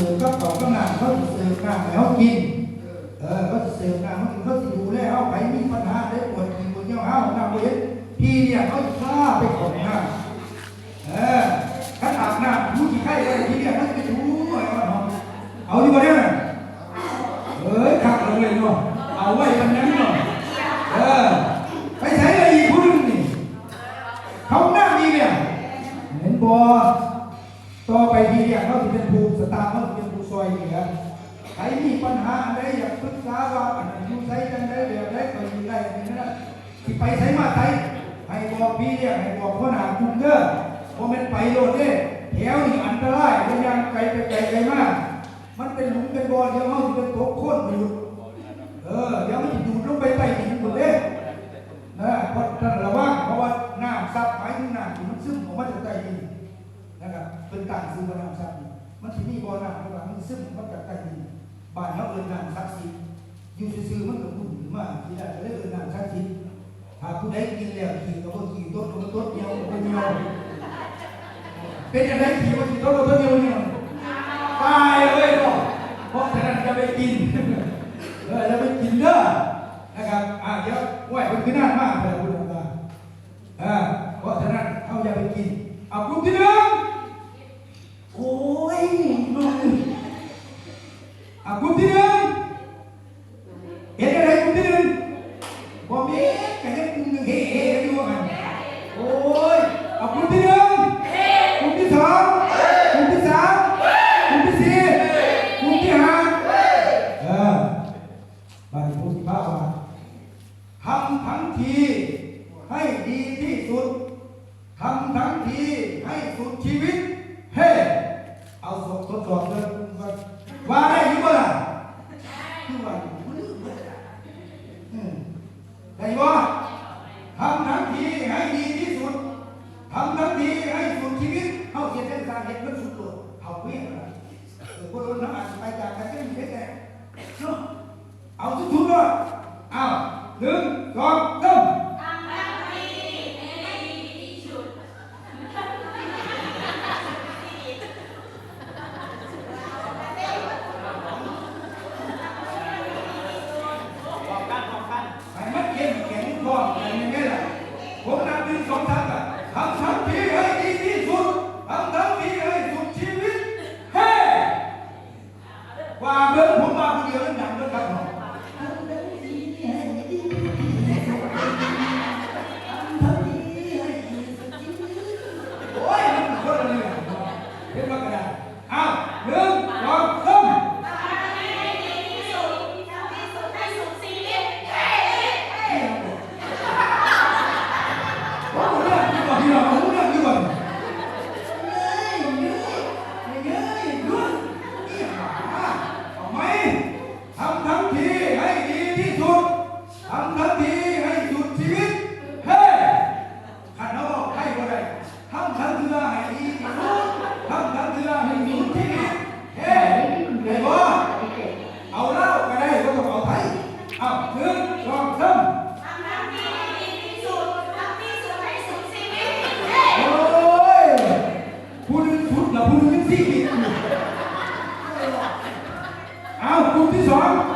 สืบก็ต่อกำงานเขาเสืบงานแเขากิน เออเขาเสืบงานเขากินเขาดูแลเขาไปมีปัญหาได้ปวดกินปวดเยี่ยวเอาหน้าเวทพี่เนี่ยเขาฆ่าไปของหนเออถ้าอาบน้ำผู้ที่ไข้อะไรที่เนี่ยเขาจะไปดูเอาดีกว่าเนี่ยเอ้ยขักเรเลยเนาะเอาไว้กันนั้นเนาะเออไปใช้อะไรอีกคนนึงนี่เขาหน้ามีเนี่ยเห็นบ่ เขาสิเป็นภูมิสตาร์เขาสิเป็นภูซอยเหลือใครมีปัญหาอะไรอยากปรึกษาว่าอันนั้นอยู่ใช้กันได้แบบได้ไปอยู่ได้แบบนั้นะที่ไปใช้มาใช้ให้บอกพี่เนี่ยให้บอกคนหาคุมเด้อเพราเป็นไปโดนเนี่ยแถวนี่อันตรายมันยังไกลไปไกลไกลมาก มันเป็นหลุมเป็นบ่อเดี๋ยวเขาสิเป็นตกโค่นหลุด ได้บ่ทำทั้งทีให้ดีที่สุดทำทั้งทีให้สุดชีวิตเขาเสียนเรื่อางเห็นมันสุดตัวเขาเวียอะไรุ่นน้ำอ่านไปจากกันก็มีเพียงแต่ Firma ka. song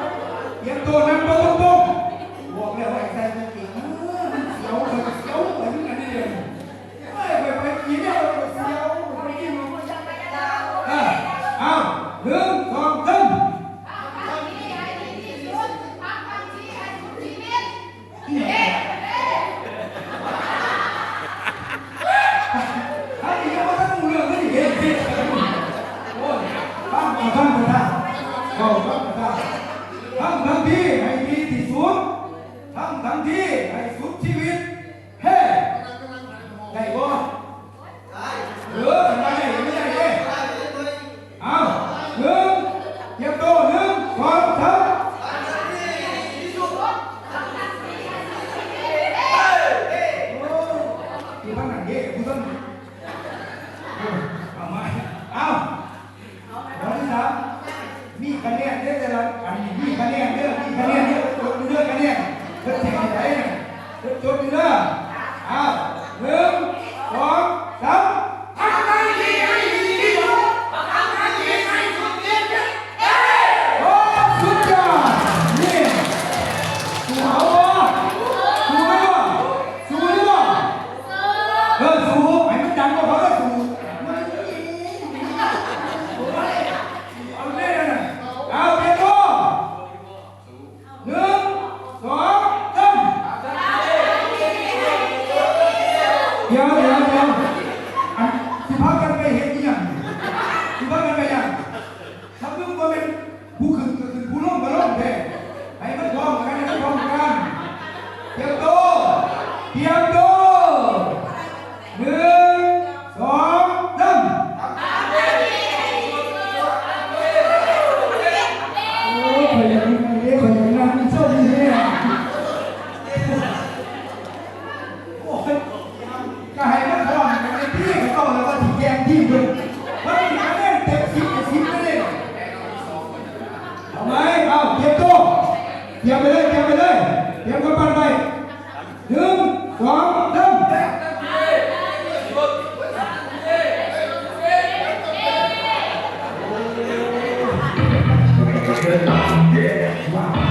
ว้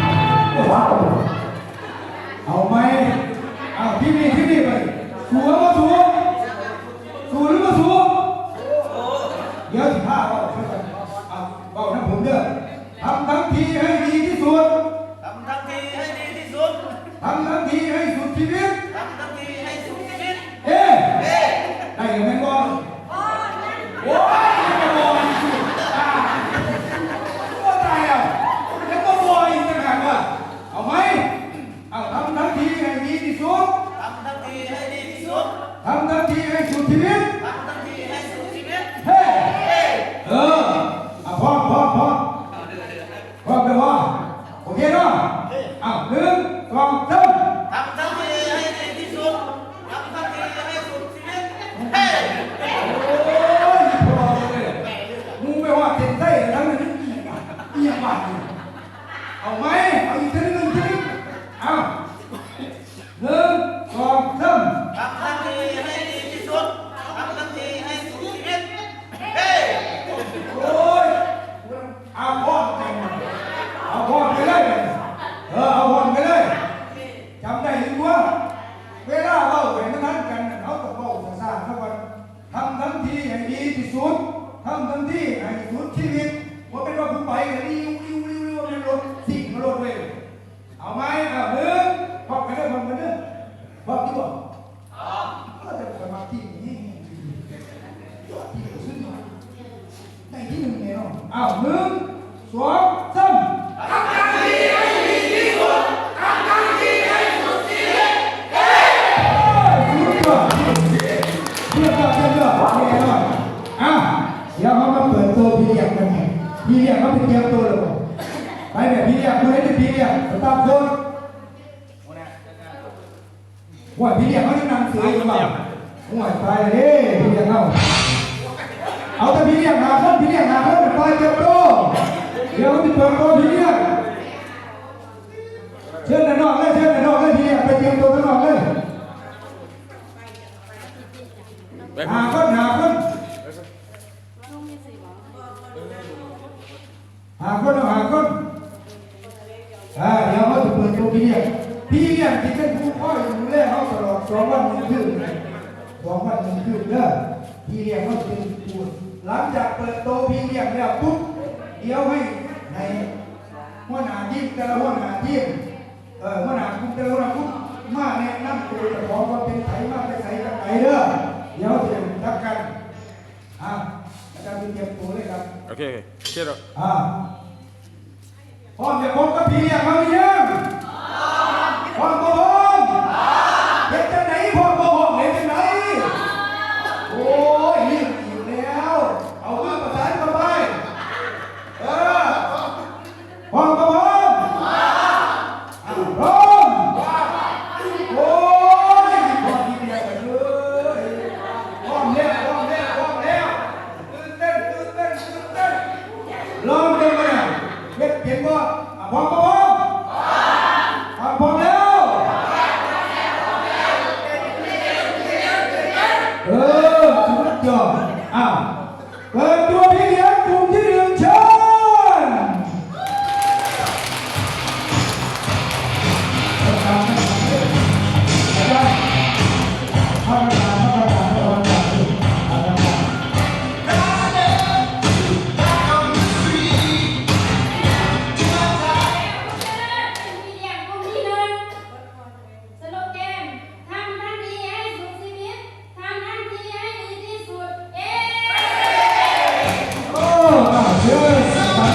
อ้าวหนึ่งสองสามทำงานดีให้ดีที่สุดทำงานดีให้สุดชีวิตเฮ้สุดยอดเยี่ยมยอดเยี่ยมยอดโอเคเนาะอ้าวเดี๋ยวเขามาเปิดตัวพี่เลี้ยงกันไงพี่เลี้ยงเขาเป็นเตรียมตัวเลยบ่ไปแบบพี่เลี้ยงคนไหนเป็นพี่เลี้ยงสตาร์ทคนว่าพี่เลี้ยงเขาจะนำเสืออยู่บ้างห่วยตายเลยเด้พี่เลี้ยงเขา เอาแต่พี่เลี้ยงหาคนพี่เลี้ยงหาคนไปเก็บตัวเดี๋ยวมันจะเปิดตัวพี่เลี้ยงเชิญนอกเลยเชิญนอกเลยพี่เลี้ยงไปเตรียมตัวข้างนอกเลยหาคนหาคนหาคนเอหาคนอ่าเดี๋ยวเขาจะเปิดตัวพี่เลี้ยงพี่เลี้ยงที่เป็นผู้พ่ออยู่ดูแลเขาตลอดสองวันหนึ่งคืนสองวันหนึ่งคืนเด้อ พี่เลี้ยงเขาจะเป็นผู้หลังจากเปิดตัวพี่เลี้ยงแล้วปุ๊บเดี๋ยวให้ในหัวหน้าทีมแต่ละหัวหน้าทีมเออหัวหน้ากลุ่มแต่ละหัวหน้ากลุ่มมาแนะนำตัวเจ้าของว่าเป็นไผมาไปใส่กันไหนเด้อเดี๋ยวจะทักกันอ่าอาจารย์เตรียมตัวเลยครับโอเคโอเคเชื่อแล้วอ่าพร้อมจะพบกับพี่เลี้ยงเขาหรือยังพร้อม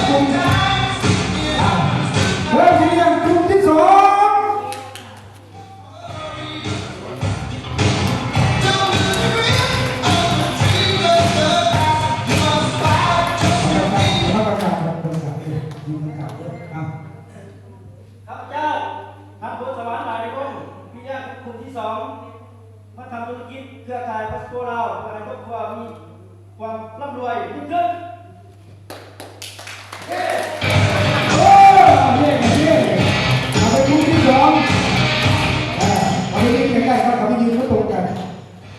กลุ่มเริ่มที่ยังกลุ่มที่สองมาประกาศครับประกาศเลยยืนประกาศเลยอะข้าพเจ้าทัพบุญสวรรค์หลายคงพิยาคุณที่สองมาทำธุรกิจเครือข่ายพัสโกเราอให้ครอบครัวมีความร่ำรวยยิ่งขึ้น ย่เย่เอาไปกลุ่มที่สองอ่าเอาไปยืนใกล้ๆครับเอาไปยืนไม่ตรงกัน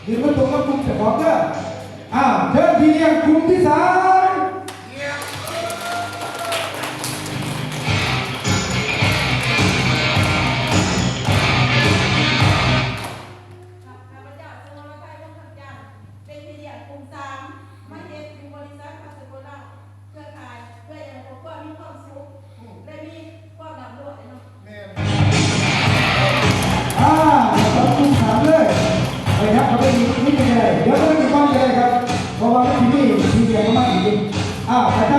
ยืนไม่ตรงกับกลุ่มเจ้าของเด้ออ้าวเชิญพี่เลี้ยงกลุ่มที่สาม Ah,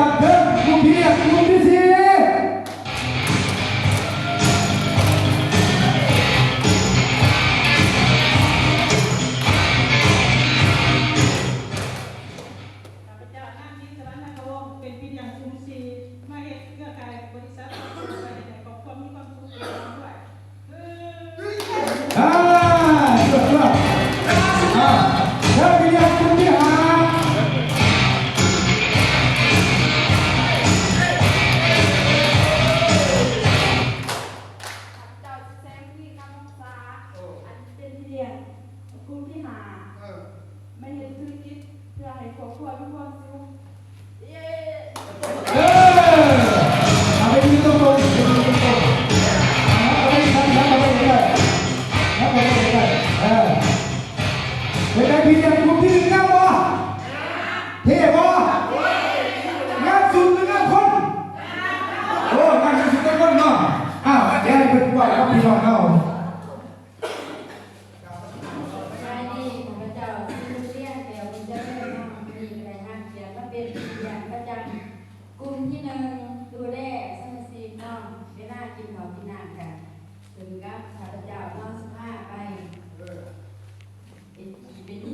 เป็นอย่างประจำกลุ่มที่หนึ่งดูแลสมาชิกน้องไม่น่ากินข้าวกินน้ำกันถึงกับข้าพเจ้าน้องสิบห้าไปเป็นเป็นที่